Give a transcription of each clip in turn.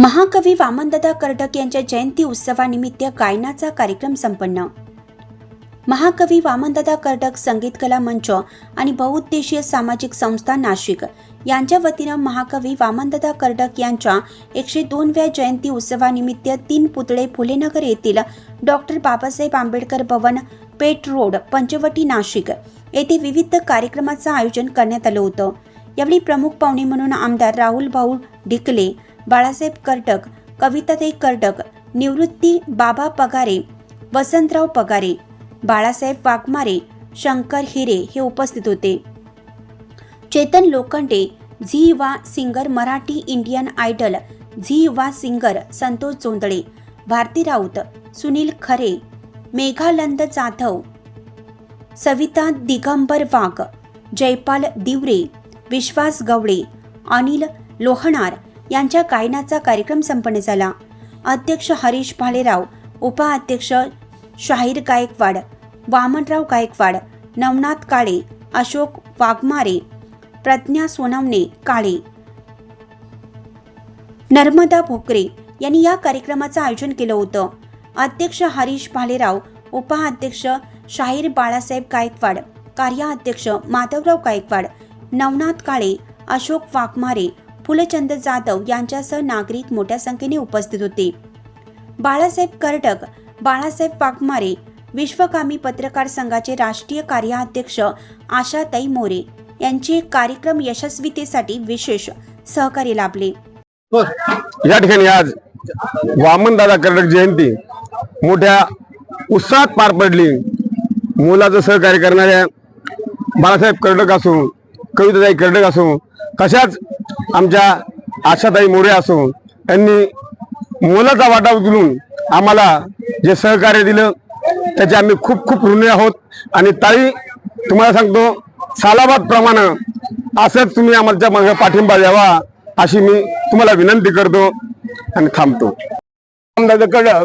महाकवी वामनदादा कर्डक यांच्या जयंती उत्सवानिमित्त गायनाचा कार्यक्रम संपन्न. महाकवी वामनदादा कर्डक संगीत कला मंच आणि बहुउद्देशीय सामाजिक संस्था नाशिक यांच्या वतीनं महाकवी वामनदादा कर्डक यांच्या एकशे दोनव्या जयंती उत्सवानिमित्त तीन पुतळे फुलेनगर येथील डॉक्टर बाबासाहेब आंबेडकर भवन पेट रोड पंचवटी नाशिक येथे विविध कार्यक्रमाचं आयोजन करण्यात आलं होतं. यावेळी प्रमुख पाहुणे म्हणून आमदार राहुल भाऊ ढिकले बाळासाहेब कर्टक कविताताई कर्टक निवृत्ती बाबा पगारे वसंतराव पगारे बाळासाहेब वाघमारे शंकर हिरे हे उपस्थित होते. चेतन लोखंडे झी वा singer Marathi Indian Idol Zee वा सिंगर संतोष जोंदळे भारती राऊत सुनील खरे मेघानंद जाधव सविता दिगंबर वाघ जयपाल दिवरे विश्वास गवळे अनिल लोहणार यांच्या गायनाचा कार्यक्रम संपन्न झाला. अध्यक्ष हरीश भालेराव उपाध्यक्ष शाहीर गायकवाड वामनराव गायकवाड नवनाथ काळे अशोक वाघमारे प्रज्ञा सोनवणे काळे नर्मदा भोकरे यांनी या कार्यक्रमाचं आयोजन केलं होतं. अध्यक्ष हरीश भालेराव उपाध्यक्ष शाहीर बाळासाहेब गायकवाड कार्याध्यक्ष माधवराव गायकवाड नवनाथ काळे अशोक वाघमारे फुलचंद जाधव यांच्यासह नागरिक मोठ्या संख्येने उपस्थित होते. बाळासाहेब कर्टक बाळासाहेब वाघमारे विश्वकामी पत्रकार संघाचे राष्ट्रीय कार्याध्यक्ष आशाताई मोरे यांचे कार्यक्रम यशस्वीतेसाठी विशेष सहकार्य लाभले. हो, या ठिकाणी आज वामनदादा कर्डक जयंती मोठ्या उत्साहात पार पडली. मुलाचं सहकार्य करणाऱ्या बाळासाहेब कर्डक असो कविताताई कर्डक असो तशाच आमच्या आशाताई मोरे असून त्यांनी मोलाचा वाटा उचलून आम्हाला जे सहकार्य दिलं त्याचे आम्ही खूप खूप ऋणी आहोत. आणि ताई तुम्हाला सांगतो सालाबादप्रमाणे असंच तुम्ही आमच्या मागे पाठिंबा द्यावा अशी मी तुम्हाला विनंती करतो आणि थांबतो. कडक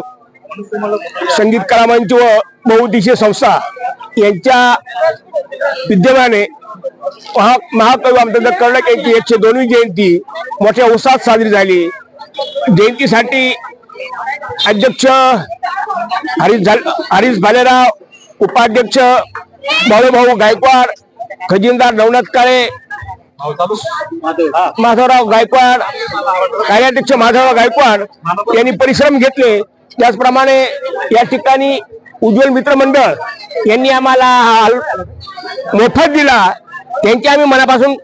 संगीत कला व बहुउद्देशीय संस्था यांच्या विद्यमाने महा महाकवी रामदादा कर्णक यांची एकशे दोनवी जयंती मोठ्या उत्साहात साजरी झाली. जयंतीसाठी अध्यक्ष हरीश हरीश भालेराव उपाध्यक्ष बाळूभाऊ गायकवाड खजिनदार नवनाथ काळे माधवराव गायकवाड कार्याध्यक्ष माधवराव गायकवाड यांनी परिश्रम घेतले. त्याचप्रमाणे या ठिकाणी उज्ज्वल मित्र मंडळ यांनी आम्हाला मोफत दिला. त्यांचे आम्ही मनापासून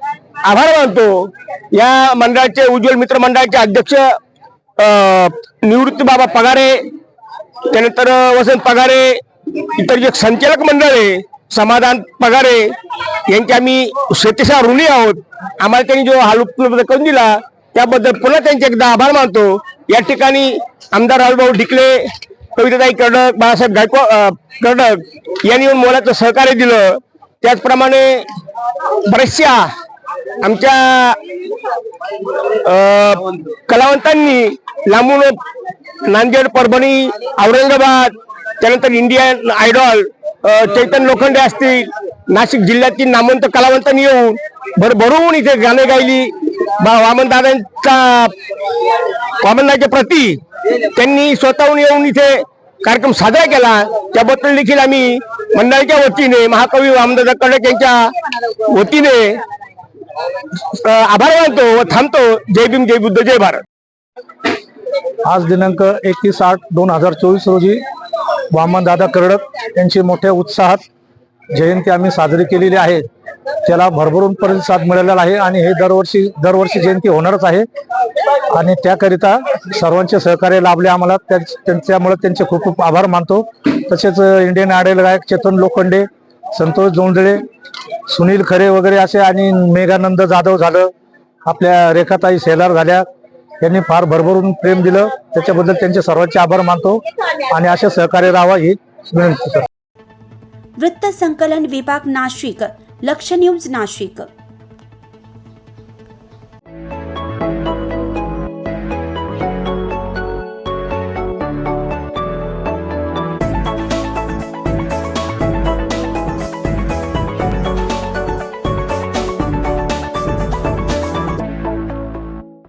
आभार मानतो. या मंडळाचे उज्ज्वल मित्र मंडळाचे अध्यक्ष अं, निवृत्ती बाबा पगारे त्यानंतर वसंत पगारे इतर जे संचालक मंडळ आहे समाधान पगारे यांचे आम्ही शेतीशा ऋणी आहोत. आम्हाला त्यांनी जो हाल उपलब्ध करून दिला त्याबद्दल पुन्हा त्यांचे एकदा आभार मानतो. या ठिकाणी आमदार राहुलभाऊ ढिकले कविताताई कर्डक बाळासाहेब गायकवाड अं, कर्डक यांनी येऊन मोलाचं सहकार्य दिलं. त्याचप्रमाणे बऱ्याचशा आमच्या अं, कलावंतांनी लांबून नांदेड परभणी औरंगाबाद त्यानंतर इंडियन आयडॉल चैतन्य लोखंडे असतील नाशिक जिल्ह्यातील नामवंत कलावंतांनी येऊन भरभरून इथे गाणे गायली. बा- वामनदादांचा वामनदाच्या प्रती त्यांनी स्वतःहून येऊन इथे कार्यक्रम साजरा केला. त्याबद्दल देखील आम्ही मंडळाच्या वतीने महाकवी रामदादा कडक यांच्या वतीने आभार मानतो व थांबतो. जय भीम जय बुद्ध जय भारत. आज दिनांक एकतीस आठ दोन हजार चोवीस रोजी वामन दादा कर्डक यांची मोठ्या उत्साहात जयंती आम्ही साजरी केलेली आहे. त्याला भरभरून प्रतिसाद मिळालेला आहे आणि हे दरवर्षी दरवर्षी जयंती होणारच आहे. आणि त्याकरिता सर्वांचे सहकार्य लाभले आम्हाला. त्याच- त्यांच्यामुळे त्यांचे खूप खूप आभार मानतो. तसेच इंडियन आयडल गायक चेतन लोखंडे संतोष जोंधळे सुनील खरे वगैरे असे आणि मेघानंद जाधव झालं. आपल्या रेखाताई सेलार झाल्या. त्यांनी फार भरभरून प्रेम दिलं. त्याच्याबद्दल त्यांचे सर्वांचे आभार मानतो. आणि असे सहकार्य राहावा ही विनंती वृत्त संकलन विभाग नाशिक लक्ष न्यूज नाशिक.